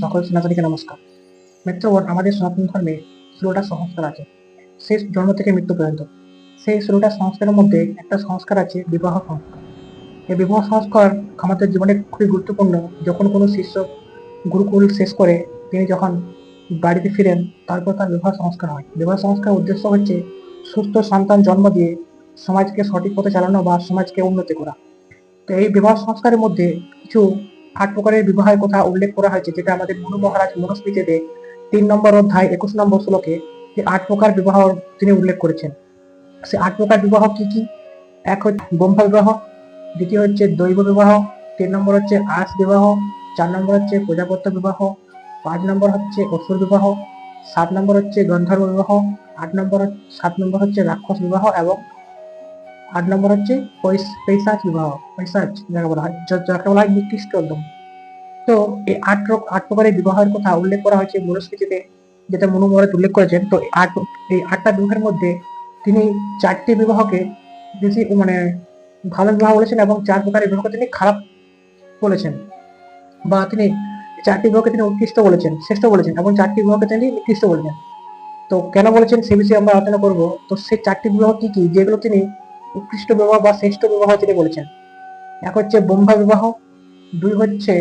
সকল সনাতনীকে নমস্কার। মিত্রগণ আমাদের সনাতন ধর্মে ষোলোটা সংস্কার আছে। সেই জন্ম থেকে মৃত্যু পর্যন্ত। সেই ষোলোটা সংস্কারের মধ্যে একটা সংস্কার আছে, বিবাহ সংস্কার। এই বিবাহ সংস্কার আমাদের জীবনে খুবই গুরুত্বপূর্ণ। যখন কোনো শিষ্য গুরুকুল শেষ করে, তিনি যখন বাড়িতে ফিরেন, তারপর তার বিবাহ সংস্কার হয়। বিবাহ সংস্কার উদ্দেশ্য হচ্ছে সুস্থ সন্তান জন্ম দিয়ে সমাজকে সঠিক পথে চালানো বা সমাজকে উন্নতি করা। তো এই বিবাহ সংস্কারের মধ্যে কিছু আট প্রকারের বিবাহের কথা উল্লেখ করা হয়েছে, যেটা আমাদের মনু মহারাজ মনুস্মৃতিতে তিন নম্বর অধ্যায় একুশ নম্বর শ্লোকে যে আট প্রকার বিবাহ তিনি উল্লেখ করেছেন। সে আট প্রকার বিবাহ কি কি? এক হচ্ছে ব্রহ্ম বিবাহ, দ্বিতীয় হচ্ছে দৈব বিবাহ, তিন নম্বর হচ্ছে আস বিবাহ, চার নম্বর হচ্ছে প্রজাপত্য বিবাহ, পাঁচ নম্বর হচ্ছে অসুর বিবাহ, সাত নম্বর হচ্ছে গন্ধর্ব বিবাহ, আট নম্বর সাত নম্বর হচ্ছে রাক্ষস বিবাহ এবং আট নম্বর হচ্ছে পৈশ- পৈশাচ বিবাহ। পৈশাচ, যাকে বলা হয় যাকে বলা হয় নিকৃষ্ট একদম তো এই আট আট প্রকারের বিবাহের কথা উল্লেখ করা হয়েছে মনুস্মৃতিতে যেটা মনু উল্লেখ করেছেন। তো আট, এই আটটা বিবাহের মধ্যে তিনি চারটি বিবাহকে বেশি মানে ভালো বিবাহ বলেছেন এবং চার প্রকারের বিবাহকে তিনি খারাপ বলেছেন বা তিনি চারটি বিবাহকে তিনি উৎকৃষ্ট বলেছেন, শ্রেষ্ঠ বলেছেন এবং চারটি বিবাহকে তিনি নিকৃষ্ট বলেছেন। তো কেন বলেছেন সে বিষয়ে আমরা আলোচনা করব। তো সেই চারটি বিবাহ কি কি, যেগুলো তিনি উৎকৃষ্ট বিবাহ বা শ্রেষ্ঠ বিবাহ তিনি বলেছেন। এক হচ্ছে ব্রহ্মা বিবাহ, দুই হচ্ছে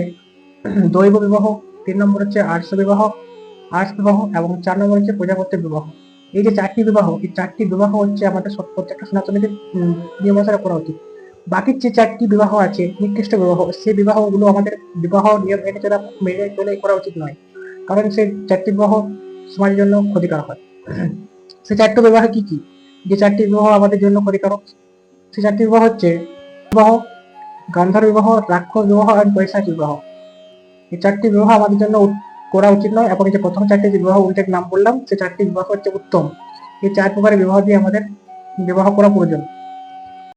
দৈব বিবাহ, তিন নম্বর হচ্ছে আর্স বিবাহ আর্স বিবাহ এবং চার নম্বর হচ্ছে প্রজাপত্য বিবাহ। এই যে চারটি বিবাহ, এই চারটি বিবাহ হচ্ছে আমাদের প্রত্যেকটা সনাতনীদের অনুসারে করা উচিত। বাকি যে চারটি বিবাহ আছে, নিকৃষ্ট বিবাহ, সেই বিবাহগুলো আমাদের বিবাহ নিয়ম মেনে চলা, মেনে চলে করা উচিত নয়। কারণ সেই চারটি বিবাহ সমাজের জন্য ক্ষতিকারক হয়। সেই চারটি বিবাহ কি কি? যে চারটি বিবাহ আমাদের জন্য ক্ষতিকারক, সেই চারটি বিবাহ হচ্ছে বিবাহ, গান্ধার বিবাহ, রাক্ষস বিবাহ এবং পৈশাচ বিবাহ। এই চারটি বিবাহ আমাদের জন্য করা উচিত নয়। এবং যে প্রথম চারটি যে বিবাহ উল্লেখ নাম বললাম সেই চারটি বিবাহ হচ্ছে উত্তম। এই চার প্রকারের বিবাহ দিয়ে আমাদের বিবাহ করা প্রয়োজন।